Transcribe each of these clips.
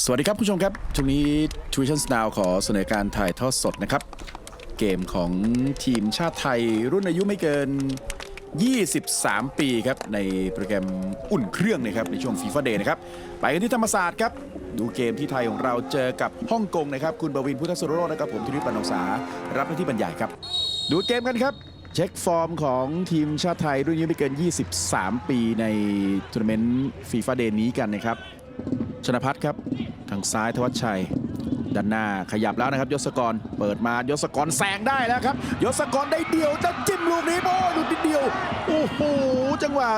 สวัสดีครับผู้ชมครับช่วงนี้ t u i t i o n Now ขอเสนอการถ่ายทอดสดนะครับ เกมของทีมชาติไทยรุ่นอายุไม่เกิน 23 ปีครับ ในโปรแกรมอุ่นเครื่องนะครับ ในช่วงฟีฟ่าเดย์นะครับ ไปกันที่ธรรมศาสตร์ครับ ดูเกมที่ไทยของเราเจอกับฮ่องกงนะครับ คุณบวินพุทธสุรโรจน์นะครับ ผมธีริปานองศารับหน้าที่บรรยายครับ ดูเกมกันครับเช็คฟอร์มของทีมชาติไทยรุ่นอายุไม่เกิน 23 ปีในทัวร์นาเมนต์ฟีฟ่าเดย์นี้กันนะครับ ชนพัฒน์ครับทางซ้ายธวัชชัยด้านหน้าขยับแล้วนะครับยศกรเปิดมายศกรแซงได้แล้วครับยศกรได้เดียวจะจิ้มลูกนี้โอ้ยลูกนิดเดียวโอ้โหจังหวะ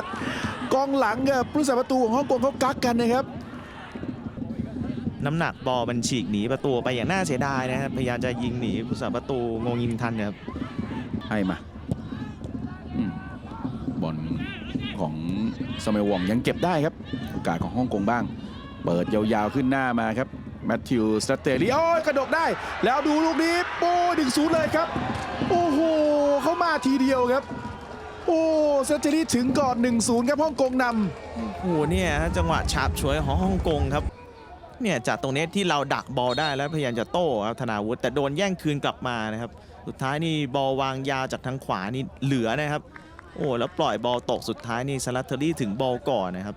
กองหลังกับผู้สาประตูของฮ่องกงเขากักกันนะครับ น้ำหนักบอลมันฉีกหนีประตูไปอย่างน่าเสียดายนะครับพยายามจะยิงหนีผู้สาประตูงงยิงทันนะครับให้มาอืมบอลของสมัยวองยังเก็บได้ครับโอกาสของฮ่องกงบ้าง เปิดยาวๆขึ้นหน้ามาครับแมทธิวสเตอรีโอ้ยกระดกได้ แล้วดูลูกนี้โป้หนึ่งศูนย์เลยครับ โอ้โหเข้ามาทีเดียวครับ โอ้สเตอรีถึงก่อน1-0ครับฮ่องกงนำโอ้โหเนี่ยจังหวะฉาบฉวยของฮ่องกงครับเนี่ยจากตรงนี้ที่เราดักบอลได้แล้วพยายามจะโต้ครับธนาวุฒิแต่โดนแย่งคืนกลับมานะครับ สุดท้ายนี่บอลวางยาวจากทางขวานี่เหลือนะครับ โอ้แล้วปล่อยบอลตกสุดท้ายนี่สลัตเทอรี่ถึงบอลก่อนนะครับ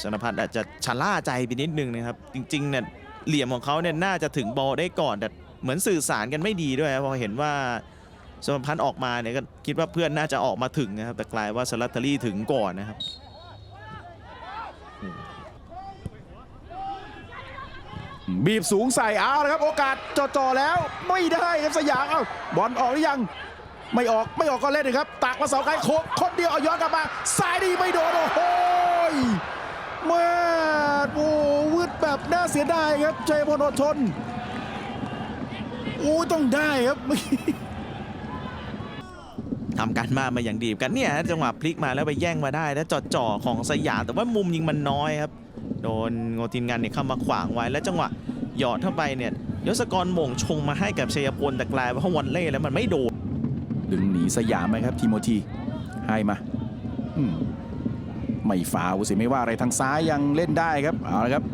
ชนพัฒน์อาจจะชะล่าใจไปนิดนึงนะครับ จริงๆเนี่ยเหลี่ยมของเขาเนี่ยน่าจะถึงบอลได้ก่อน แต่เหมือนสื่อสารกันไม่ดีด้วยครับพอเห็นว่าชนพัฒน์ออกมาเนี่ยก็คิดว่าเพื่อนน่าจะออกมาถึงนะครับ แต่กลายว่าสลัตเทอรี่ถึงก่อนนะครับบีบสูงใส่เอาละครับ โอกาสจ่อๆแล้วไม่ได้ครับสยามเอ้าบอลออกหรือยังไม่ออกไม่ออกก็เล่นเลยครับตักมาเสาไกลโคคนเดียวเอาย้อนกลับมาซ้ายดีไม่โดนโอ้โห ยมาโอ้วืดแบบน่าเสียดายครับชัยพลอดทนโอ้ต้องได้ครับทำการบ้ามาอย่างดีกันเนี่ยจังหวะพลิกมาแล้วไปแย่งมาได้แล้วจ่อๆของสยามแต่ว่ามุมยิงมันน้อยครับ โดนโงตินงันเนี่ยเข้ามาขวางไว้แล้วจังหวะหยอดเข้าไปเนี่ยยศกรมงชงมาให้กับชัยพลแต่กลายว่าวันเล่แล้วมันไม่โดนดึงหนีสยามไหมครับทีโมธีให้มาอืม ไม่ฟาวสิไม่ว่าอะไรทางซ้ายยังเล่นได้ครับเอาละครับ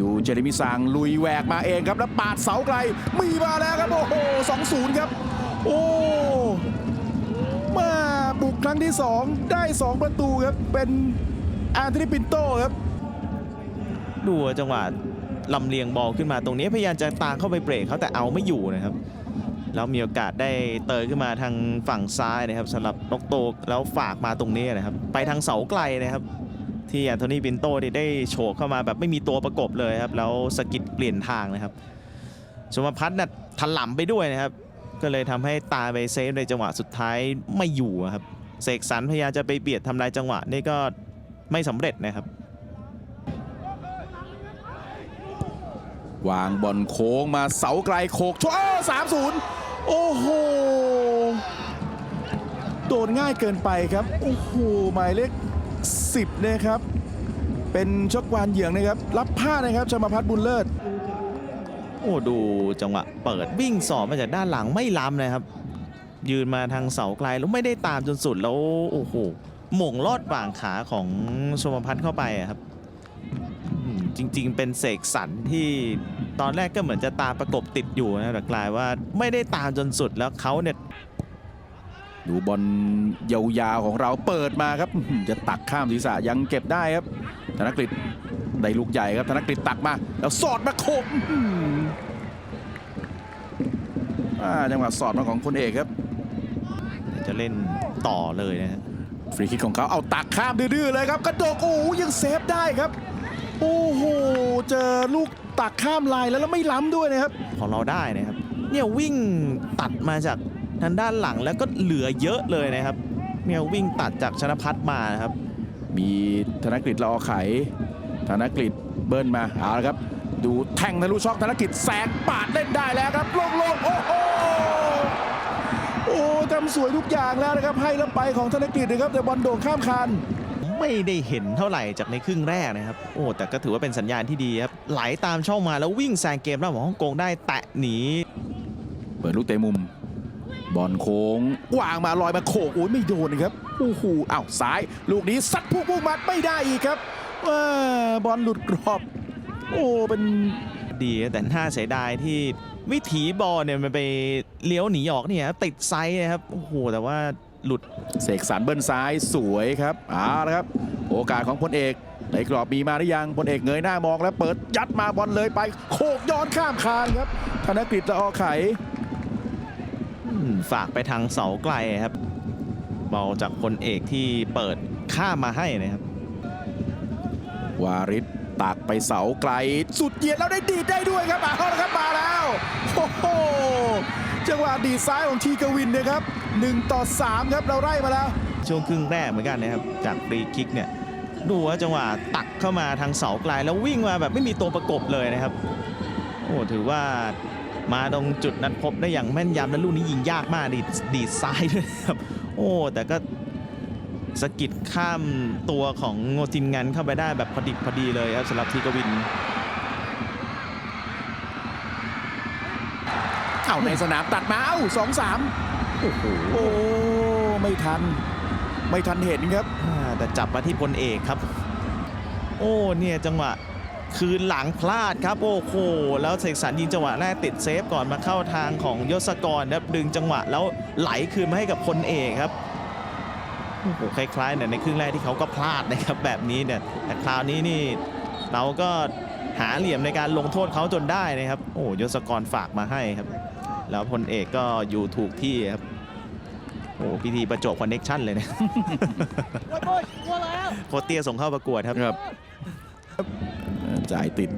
ดูเจเรมิซางลุยแหวกมาเองครับแล้วปาดเสาไกลมีมาแล้วครับโอ้โหสองศูนย์ครับ โอ้มาบุกครั้งที่ 2 ได้ 2 ประตูครับ เป็นอันโทนีปินโตครับ ดูจังหวะลำเลียงบอลขึ้นมาตรงนี้พยายามจะตามเข้าไปเบรกเขาแต่เอาไม่อยู่นะครับ แล้วมีโอกาสได้เตยขึ้นมาทางฝั่งซ้ายนะครับสำหรับนกโตแล้วฝากมาตรงนี้นะครับ ไปทางเสาไกลนะครับ ที่แอนโทนีบินโตนี่ได้โฉกเข้ามาแบบไม่มีตัวประกบเลยครับ แล้วสกิดเปลี่ยนทางนะครับชมพัฒน์น่ะถลำไปด้วยนะครับ ก็เลยทำให้ตาไปเซฟในจังหวะสุดท้ายไม่อยู่ครับเสกสรรพยายามจะไปเบียดทำลายจังหวะนี่ก็ไม่สำเร็จนะครับวางบอลโค้งมาเสาไกลโขกชสามศูนย์ โอ้โห โดนง่ายเกินไปครับ โอ้โห หมายเลข10นะครับ เป็นชกวานเหยืองนะครับ รับผ้านะครับชมาพัฒน์บุญเลิศ โอ้ดูจังหวะเปิดวิ่งสอบมาจากด้านหลังไม่ล้ำนะครับ ยืนมาทางเสาไกลแล้วไม่ได้ตามจนสุดแล้ว โอ้โหหม่งลอดบ่างขาของชมพัฒน์เข้าไปครับ จริง ๆ เป็นเสกสรรที่ตอนแรกก็เหมือนจะตามประกบติดอยู่นะแต่กลายว่าไม่ได้ตามจนสุดแล้วเขาเนี่ยดูบอลยาวๆของเราเปิดมาครับอื้อหือจะตักข้ามศีรษะยังเก็บได้ครับ ธนกฤษได้ลูกใหญ่ครับธนกฤษตักมา แล้วสอดมาโขกอื้อหืออ่าจังหวะสอดมาของคนเอกครับ จะเล่นต่อเลยนะฮะฟรีคิกของเขาเอาตักข้ามดื้อๆเลยครับ กระโดดโอ้โหยังเซฟได้ครับ โอ้โห เจอลูกตักข้ามลายแล้วแล้วไม่ล้ำด้วยนะครับ ของเราได้นะครับ เนี่ยวิ่งตัดมาจากทางด้านหลังแล้วก็เหลือเยอะเลยนะครับ เนี่ยวิ่งตัดจากชนพัฒน์มานะครับ มีธนกฤษรอไข ธนกฤษเบิ้ลมาเอาละครับ ดูแทงทะลุช่องธนกฤษแสงปาดเล่นได้แล้วครับโล่งๆโอ้โหโอ้ทำสวยทุกอย่างแล้วนะครับให้แล้วไปของธนกฤษนะครับแต่บอลโด่งข้ามคาน ไม่ได้เห็นเท่าไหร่จากในครึ่งแรกนะครับ โอ้แต่ก็ถือว่าเป็นสัญญาณที่ดีครับ ไหลตามช่องมาแล้ววิ่งแซงเกมแล้วของฮ่องกงได้แตะหนี เปิดลูกเตะมุม บอลโค้งวางมาลอยมาโขกโอ้ยไม่โดนนะครับโอ้โหอ้าวซ้าย ลูกนี้ซัดพุ่งพุ่งมาไม่ได้อีกครับว้าบอลหลุดกรอบ โอ้เป็นดีแต่น่าเสียดายที่วิถีบอลเนี่ยมันไปเลี้ยวหนีออกเนี่ยติดไซส์นะครับโอ้โหแต่ว่า หลุดเสกสรรเบิ้ลซ้ายสวยครับเอาละครับ โอกาสของพลเอก ในกรอบมีมาหรือยังพลเอกเงยหน้ามองแล้วเปิดยัดมาบอลเลยไป โคกย้อนข้ามคานครับธนกฤษละออไขอืมฝากไปทางเสาไกลครับบอลจากคนเอกที่เปิดข้ามมาให้นะครับ วาริศตักไปเสาไกล สุดเหยียดแล้วได้ดีดได้ด้วยครับเอาละครับมาแล้วโอ้โห จังหวะดีซ้ายของทีกวินนะครับ 1 ต่อ 3 ครับเราไล่มาแล้ว ช่วงครึ่งแรกเหมือนกันนะครับ จากฟรีคิกเนี่ยดูว่าจังหวะตักเข้ามาทางเสาไกลแล้ววิ่งมาแบบไม่มีตัวประกบเลยนะครับโอ้ถือว่ามาตรงจุดนัดพบได้อย่างแม่นยำและลูกนี้ยิงยากมากดีดดีดซ้ายด้วยนะครับ โอ้แต่ก็สะกิดข้ามตัวของโงจินงันเข้าไปได้แบบพอดิบพอดีเลยครับสำหรับทีกวิน เข้าในสนามตัดมาเอ้าสองสามโอ้โหโอ้ไม่ทัน ไม่ทันเห็นครับ อ่าแต่จับมาที่พลเอกครับ โอ้เนี่ยจังหวะคืนหลังพลาดครับ โอ้โหแล้วเสกสรรยิงจังหวะแรกติดเซฟก่อนมาเข้าทางของยศกรครับดึงจังหวะแล้วไหลคืนมาให้กับพลเอกครับโอ้โหคล้ายๆเนี่ยในครึ่งแรกที่เขาก็พลาดนะครับแบบนี้เนี่ยแต่คราวนี้นี่เราก็หาเหลี่ยมในการลงโทษเขาจนได้นะครับ โอ้ยศกรฝากมาให้ครับ แล้วพลเอกก็อยู่ถูกที่ครับโอ้พิธีประจวบคอนเน็กชั่นเลยนะโคชเตียส่งเข้าประกวดครับครับจ่ายติด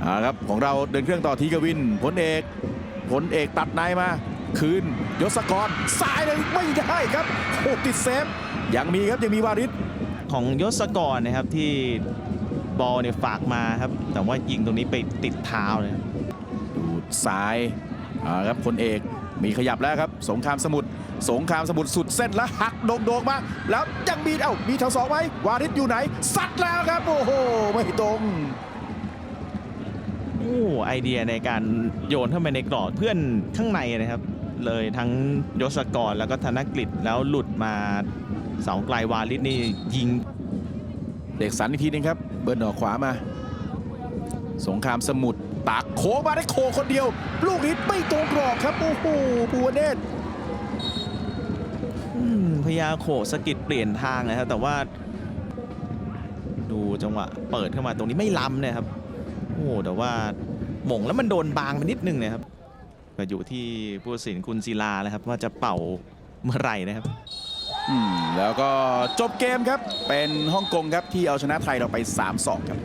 เอาละครับของเราเดินเครื่องต่อทีกวินพลเอกพลเอกตัดในมา คืนยศกรซ้ายเลยไม่ได้ครับโอ้ติดเซฟยังมีครับยังมีวาริศของยศกรนะครับที่บอลเนี่ยฝากมาครับ แต่ว่ายิงตรงนี้ไปติดเท้าเลยครับดูด ซ้ายเอาละครับพลเอกมีขยับแล้วครับ สงครามสมุทรสงครามสมุทรสุดเส้นแล้วหักโด่งๆมา แล้วยังมีเอ้ามีแถวสองไหมวาริศอยู่ไหนซัดแล้วครับโอ้โหไม่ตรงโอ้ไอเดียในการโยนเข้าไปในกรอบเพื่อนข้างในนะครับ เลยทั้งยศกรแล้วก็ธนกฤษแล้วหลุดมาเสาไกลวาลิสนี่ยิง เด็กสันอีกทีนึงครับ เบิร์นออกขวามา สงครามสมุทร ตักโค้งมาได้โคคนเดียว ลูกนี้ไม่ตรงกรอบครับ โอ้โหภูวเนศอืมพยาโขสะกิดเปลี่ยนทางนะครับ แต่ว่า ดูจังหวะเปิดเข้ามาตรงนี้ไม่ล้ำเนะครับ โอ้แต่ว่าหม่งแล้วมันโดนบางไปนิดนึงนะครับ ก็อยู่ที่ผู้ตัดสินคุณศิลาแล้วครับ ว่าจะเป่าเมื่อไหร่นะครับอืมแล้วก็จบเกมครับ เป็นฮ่องกงครับที่เอาชนะไทยเราไป 3-2 ครับ